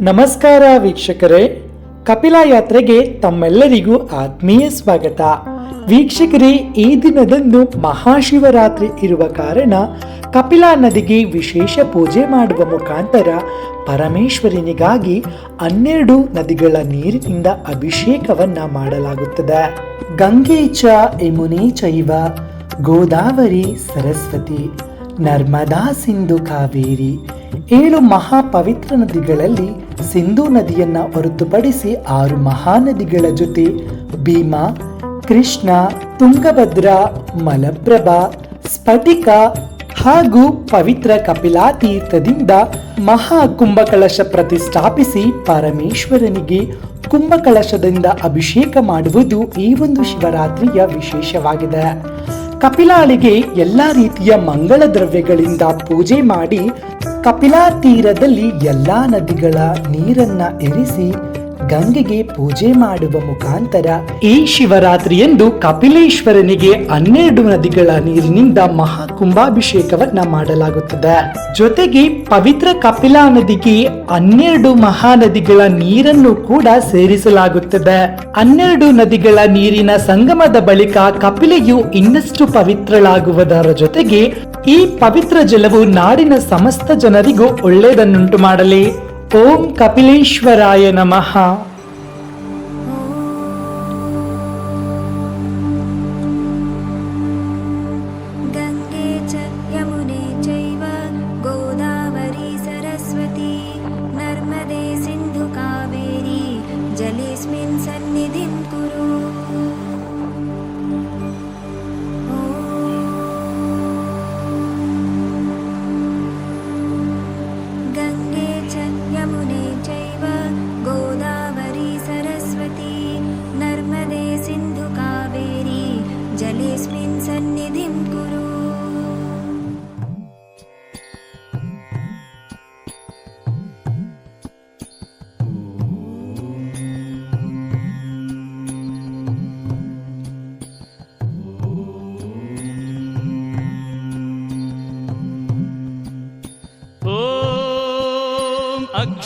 ನಮಸ್ಕಾರ ವೀಕ್ಷಕರೇ. ಕಪಿಲಾ ಯಾತ್ರೆಗೆ ತಮ್ಮೆಲ್ಲರಿಗೂ ಆತ್ಮೀಯ ಸ್ವಾಗತ. ವೀಕ್ಷಕರೇ, ಈ ದಿನದಂದು ಮಹಾಶಿವರಾತ್ರಿ ಇರುವ ಕಾರಣ ಕಪಿಲಾ ನದಿಗೆ ವಿಶೇಷ ಪೂಜೆ ಮಾಡುವ ಮುಖಾಂತರ ಪರಮೇಶ್ವರನಿಗಾಗಿ ಹನ್ನೆರಡು ನದಿಗಳ ನೀರಿನಿಂದ ಅಭಿಷೇಕವನ್ನ ಮಾಡಲಾಗುತ್ತದೆ. ಗಂಗೆ ಚ, ಯಮುನೆ ಚೈವ, ಗೋದಾವರಿ, ಸರಸ್ವತಿ, ನರ್ಮದಾ ಸಿಂಧು ಕಾವೇರಿ ಏಳು ಮಹಾ ಪವಿತ್ರ ನದಿಗಳಲ್ಲಿ ಸಿಂಧೂ ನದಿಯನ್ನ ಹೊರತುಪಡಿಸಿ ಆರು ಮಹಾನದಿಗಳ ಜೊತೆ ಭೀಮಾ ಕೃಷ್ಣ, ತುಂಗಭದ್ರಾ, ಮಲಪ್ರಭಾ, ಸ್ಫಟಿಕ ಹಾಗೂ ಪವಿತ್ರ ಕಪಿಲಾತೀರ್ಥದಿಂದ ಮಹಾ ಕುಂಭಕಳಶ ಪ್ರತಿಷ್ಠಾಪಿಸಿ ಪರಮೇಶ್ವರನಿಗೆ ಕುಂಭಕಳಶದಿಂದ ಅಭಿಷೇಕ ಮಾಡುವುದು ಈ ಒಂದು ಶಿವರಾತ್ರಿಯ ವಿಶೇಷವಾಗಿದೆ. ಕಪಿಲಾಳಿಗೆ ಎಲ್ಲ ರೀತಿಯ ಮಂಗಳ ದ್ರವ್ಯಗಳಿಂದ ಪೂಜೆ ಮಾಡಿ ಕಪಿಲಾ ತೀರದಲ್ಲಿ ಎಲ್ಲಾ ನದಿಗಳ ನೀರನ್ನ ಎರಿಸಿ ಗಂಗೆಗೆ ಪೂಜೆ ಮಾಡುವ ಮುಖಾಂತರ ಈ ಶಿವರಾತ್ರಿಯಂದು ಕಪಿಲೇಶ್ವರನಿಗೆ ಹನ್ನೆರಡು ನದಿಗಳ ನೀರಿನಿಂದ ಮಹಾ ಕುಂಭಾಭಿಷೇಕವನ್ನ ಮಾಡಲಾಗುತ್ತದೆ. ಜೊತೆಗೆ ಪವಿತ್ರ ಕಪಿಲಾ ನದಿಗೆ ಹನ್ನೆರಡು ಮಹಾನದಿಗಳ ನೀರನ್ನು ಕೂಡ ಸೇರಿಸಲಾಗುತ್ತದೆ. ಹನ್ನೆರಡು ನದಿಗಳ ನೀರಿನ ಸಂಗಮದ ಬಳಿಕ ಕಪಿಲೆಯು ಇನ್ನಷ್ಟು ಪವಿತ್ರಳಾಗುವುದರ ಜೊತೆಗೆ ಈ ಪವಿತ್ರ ಜಲವು ನಾಡಿನ ಸಮಸ್ತ ಜನರಿಗೂ ಒಳ್ಳೆಯದನ್ನುಂಟು ಮಾಡಲಿ. ఓం కపిలేశ్వరాయ నమ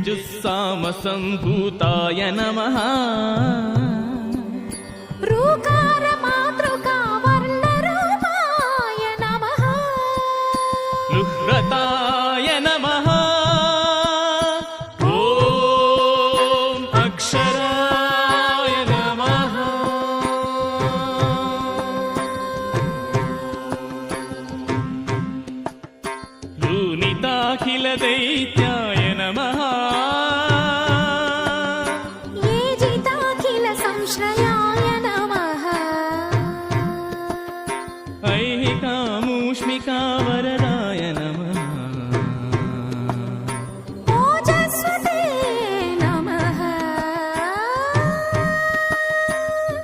ऋग्यजुस्सामसम्भूताय नमः చంద్రికావరదాయ నమ.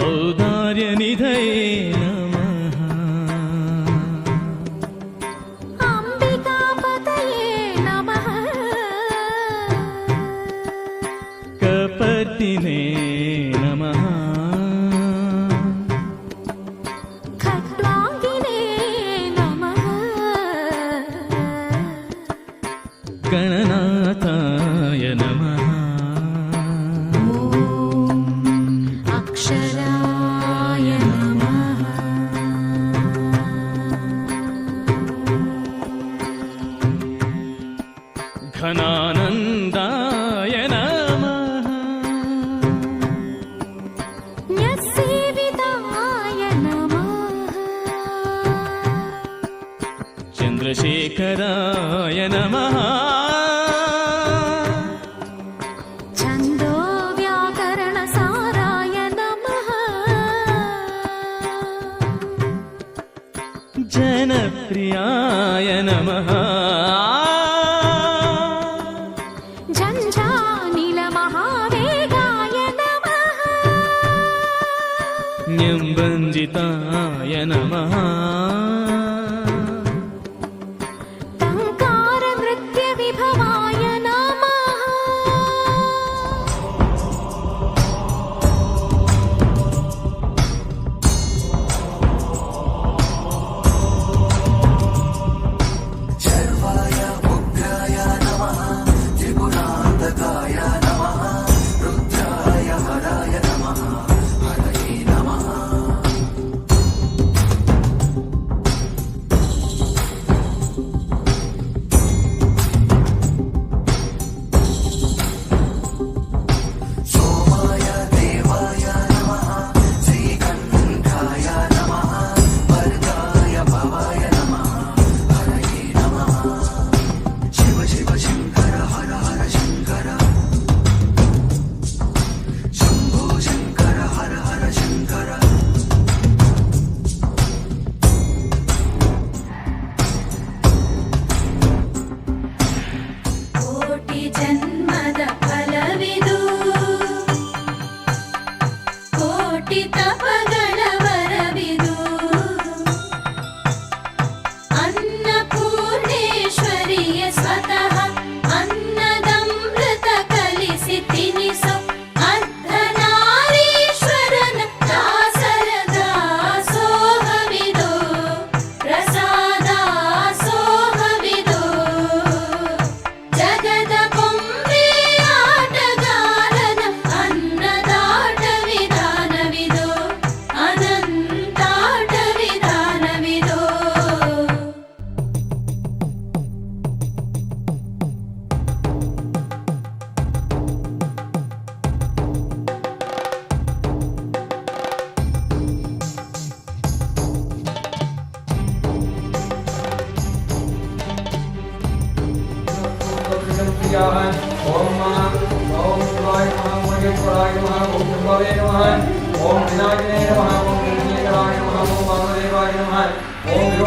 ఔదార్యనిధయే నమ. కపర్తినే चन्द्रशेखराय नमः छन्दो व्याकरणसाराय नमः जनप्रियाय प्रियाय नमः झञ्झानिलमहावेगाय नमः たパ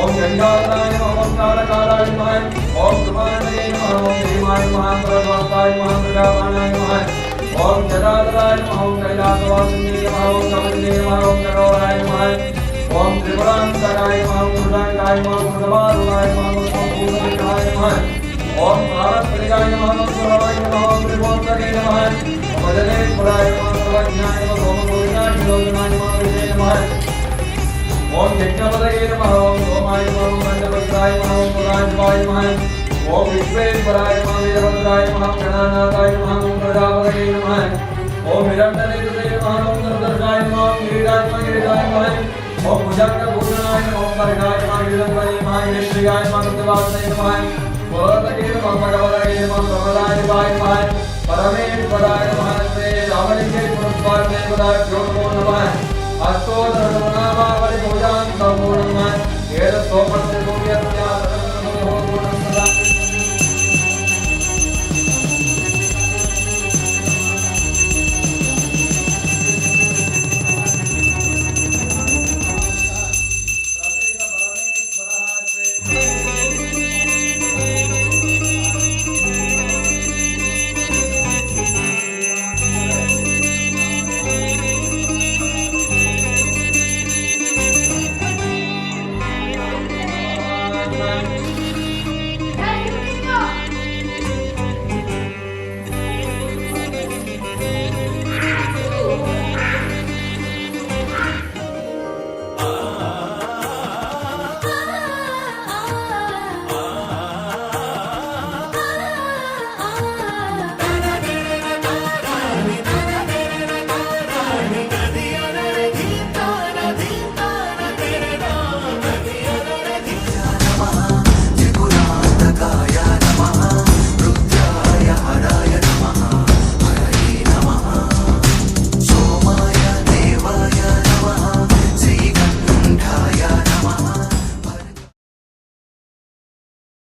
ओम नमः ओम कालकालाय नमः ओम कृपाणये नमः ओम देवाय नमः प्रभवताय नमः नमः ओम जटाधराय नमः ओम कैलासवासिने नमः ओम कमलिने नमः ओम करोराय नमः ओम त्रिपुरांतकाय नमः ओम मृगाय नमः ओम मृगवारुणाय नमः ओम भूतविकाय नमः ओम भारतप्रियाय नमः ओम सुरवाय नमः ओम त्रिभुवनके नमः ओम अजनेश्वराय नमः सर्वज्ञाय नमः ओम गोविन्दाय नमः नमः ओम यज्ञपदये नमः ओम सोमाय नमः मण्डपत्राय नमः ओम पुराणवाय नमः ओम विश्वेश्वराय नमः वीरभद्राय नमः गणानाथाय नमः ओम प्रजापदये नमः ओम हिरण्यनेत्रये नमः ओम नरदर्शाय नमः ओम गिरिराज नमः गिरिजाय नमः ओम भुजंगभूषणाय नमः ओम वर्गाय नमः गिरिधराय नमः गिरिश्रियाय नमः कृतवासने नमः वरदगे नमः भगवदगे नमः प्रमदाय नमः परमेश्वराय नमः श्री रामलिंगे पुरस्कार देवदाभ्यो नमो